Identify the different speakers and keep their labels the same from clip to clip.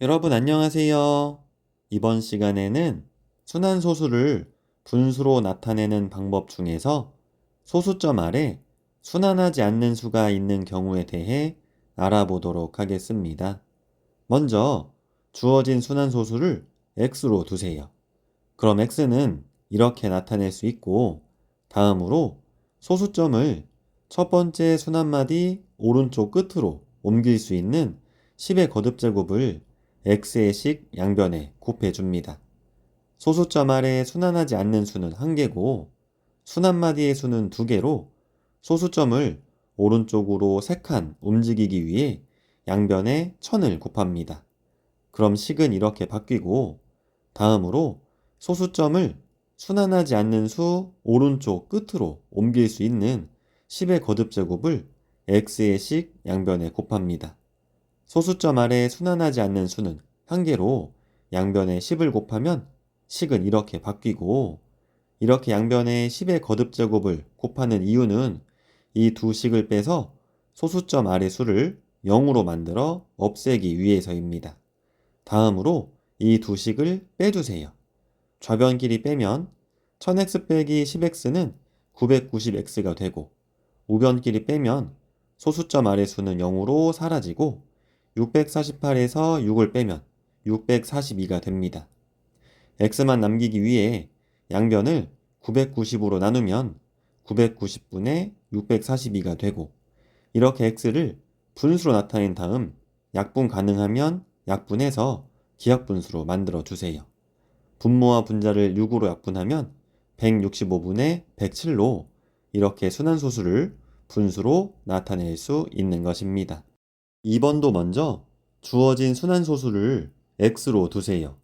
Speaker 1: 여러분 안녕하세요. 이번 시간에는 순환소수를 분수로 나타내는 방법 중에서 소수점 아래 순환하지 않는 수가 있는 경우에 대해 알아보도록 하겠습니다. 먼저 주어진 순환소수를 x로 두세요. 그럼 x는 이렇게 나타낼 수 있고 다음으로 소수점을 첫 번째 순환마디 오른쪽 끝으로 옮길 수 있는 10의 거듭제곱을 x의 식 양변에 곱해줍니다. 소수점 아래 순환하지 않는 수는 1개고 순환마디의 수는 2개로 소수점을 오른쪽으로 3칸 움직이기 위해 양변에 1000을 곱합니다. 그럼 식은 이렇게 바뀌고 다음으로 소수점을 순환하지 않는 수 오른쪽 끝으로 옮길 수 있는 10의 거듭제곱을 x의 식 양변에 곱합니다. 소수점 아래 순환하지 않는 수는 한 개로 양변에 10을 곱하면 식은 이렇게 바뀌고 이렇게 양변에 10의 거듭제곱을 곱하는 이유는 이 두 식을 빼서 소수점 아래 수를 0으로 만들어 없애기 위해서입니다. 다음으로 이 두 식을 빼주세요. 좌변끼리 빼면 1000x 빼기 10x는 990x가 되고 우변끼리 빼면 소수점 아래 수는 0으로 사라지고 648에서 6을 빼면 642가 됩니다. x만 남기기 위해 양변을 990으로 나누면 990분의 642가 되고 이렇게 x를 분수로 나타낸 다음 약분 가능하면 약분해서 기하분수로 만들어 주세요. 분모와 분자를 6으로 약분하면 165분의 107로 이렇게 순환소수를 분수로 나타낼 수 있는 것입니다. 2번도 먼저 주어진 순환소수를 x로 두세요.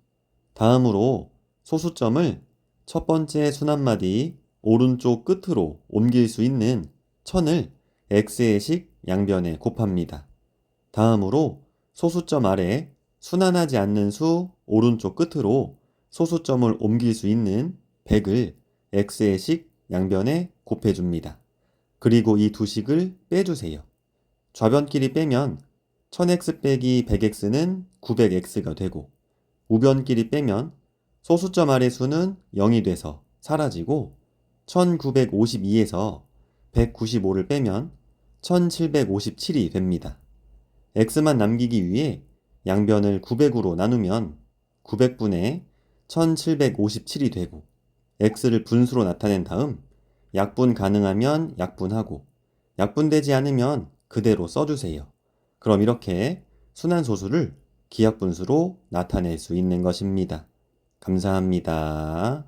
Speaker 1: 다음으로 소수점을 첫 번째 순환마디 오른쪽 끝으로 옮길 수 있는 1000을 x의 식 양변에 곱합니다. 다음으로 소수점 아래 순환하지 않는 수 오른쪽 끝으로 소수점을 옮길 수 있는 100을 x의 식 양변에 곱해줍니다. 그리고 이 두 식을 빼주세요. 좌변끼리 빼면 1000x 빼기 100x는 900x가 되고 우변끼리 빼면 소수점 아래 수는 0이 돼서 사라지고 1952에서 195를 빼면 1757이 됩니다. x만 남기기 위해 양변을 900으로 나누면 900분의 1757이 되고 x를 분수로 나타낸 다음 약분 가능하면 약분하고 약분되지 않으면 그대로 써주세요. 그럼 이렇게 순환소수를 기하분수로 나타낼 수 있는 것입니다. 감사합니다.